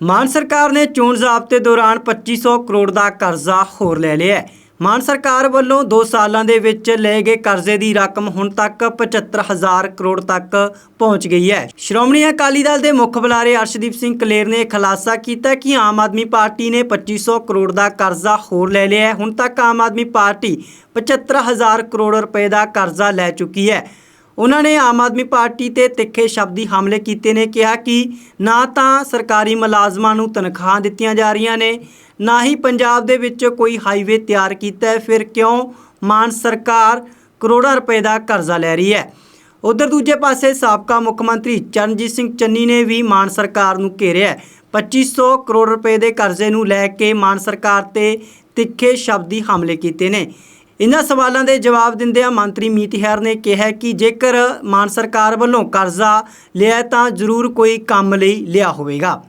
ਮਾਨ ਸਰਕਾਰ ਨੇ ਚੋਣ ਜ਼ਾਬਤੇ ਦੌਰਾਨ 2500 ਕਰੋੜ ਦਾ ਕਰਜ਼ਾ ਹੋਰ ਲੈ ਲਿਆ ਹੈ। ਮਾਨ ਸਰਕਾਰ ਵੱਲੋਂ 2 ਸਾਲਾਂ ਦੇ ਵਿੱਚ ਲਏ ਗਏ ਕਰਜ਼ੇ ਦੀ ਰਕਮ ਹੁਣ ਤੱਕ 75000 ਕਰੋੜ ਤੱਕ ਪਹੁੰਚ ਗਈ ਹੈ। ਸ਼੍ਰੋਮਣੀ ਅਕਾਲੀ ਦਲ ਦੇ ਮੁੱਖ ਬੁਲਾਰੇ ਅਰਸ਼ਦੀਪ ਸਿੰਘ ਕਲੇਰ ਨੇ ਖੁਲਾਸਾ ਕੀਤਾ ਕਿ ਆਮ ਆਦਮੀ ਪਾਰਟੀ ਨੇ 2500 ਕਰੋੜ ਦਾ ਕਰਜ਼ਾ ਹੋਰ ਲੈ ਲਿਆ ਹੈ। ਹੁਣ ਤੱਕ ਆਮ ਆਦਮੀ ਪਾਰਟੀ 75000 ਕਰੋੜ ਰੁਪਏ ਦਾ ਕਰਜ਼ਾ ਲੈ ਚੁੱਕੀ ਹੈ। ਉਹਨਾਂ ਨੇ ਆਮ ਆਦਮੀ ਪਾਰਟੀ ਤੇ ਤਿੱਖੇ ਸ਼ਬਦੀ ਹਮਲੇ ਕੀਤੇ ਨੇ, ਕਿਹਾ ਕਿ ਨਾ ਤਾਂ ਸਰਕਾਰੀ ਮੁਲਾਜ਼ਮਾਂ ਨੂੰ ਤਨਖਾਹਾਂ ਦਿੱਤੀਆਂ ਜਾ ਰਹੀਆਂ ਨੇ, ਨਾ ਹੀ ਪੰਜਾਬ ਦੇ ਵਿੱਚ ਕੋਈ ਹਾਈਵੇ ਤਿਆਰ ਕੀਤਾ ਹੈ, ਫਿਰ ਕਿਉਂ ਮਾਨ ਸਰਕਾਰ ਕਰੋੜਾਂ ਰੁਪਏ ਦਾ ਕਰਜ਼ਾ ਲੈ ਰਹੀ ਹੈ ਉਧਰ ਦੂਜੇ ਪਾਸੇ ਸਾਬਕਾ ਮੁੱਖ ਮੰਤਰੀ ਚਰਨਜੀਤ ਸਿੰਘ ਚੰਨੀ ਨੇ ਵੀ ਮਾਨ ਸਰਕਾਰ ਨੂੰ ਘੇਰਿਆ ਹੈ। 2500 ਕਰੋੜ ਰੁਪਏ ਦੇ ਕਰਜ਼ੇ ਨੂੰ ਲੈ ਕੇ ਮਾਨ ਸਰਕਾਰ ਤੇ ਤਿੱਖੇ ਸ਼ਬਦੀ ਹਮਲੇ ਕੀਤੇ ਨੇ ਇਨ੍ਹਾਂ ਸਵਾਲਾਂ ਦੇ ਜਵਾਬ ਦਿੰਦਿਆਂ ਮੰਤਰੀ ਮੀਤਹੈਰ ਨੇ ਕਿਹਾ ਕਿ ਜੇਕਰ ਮਾਨ ਸਰਕਾਰ ਵੱਲੋਂ ਕਰਜ਼ਾ ਲਿਆ ਤਾਂ ਜ਼ਰੂਰ ਕੋਈ ਕੰਮ ਲਈ ਲਿਆ ਹੋਵੇਗਾ।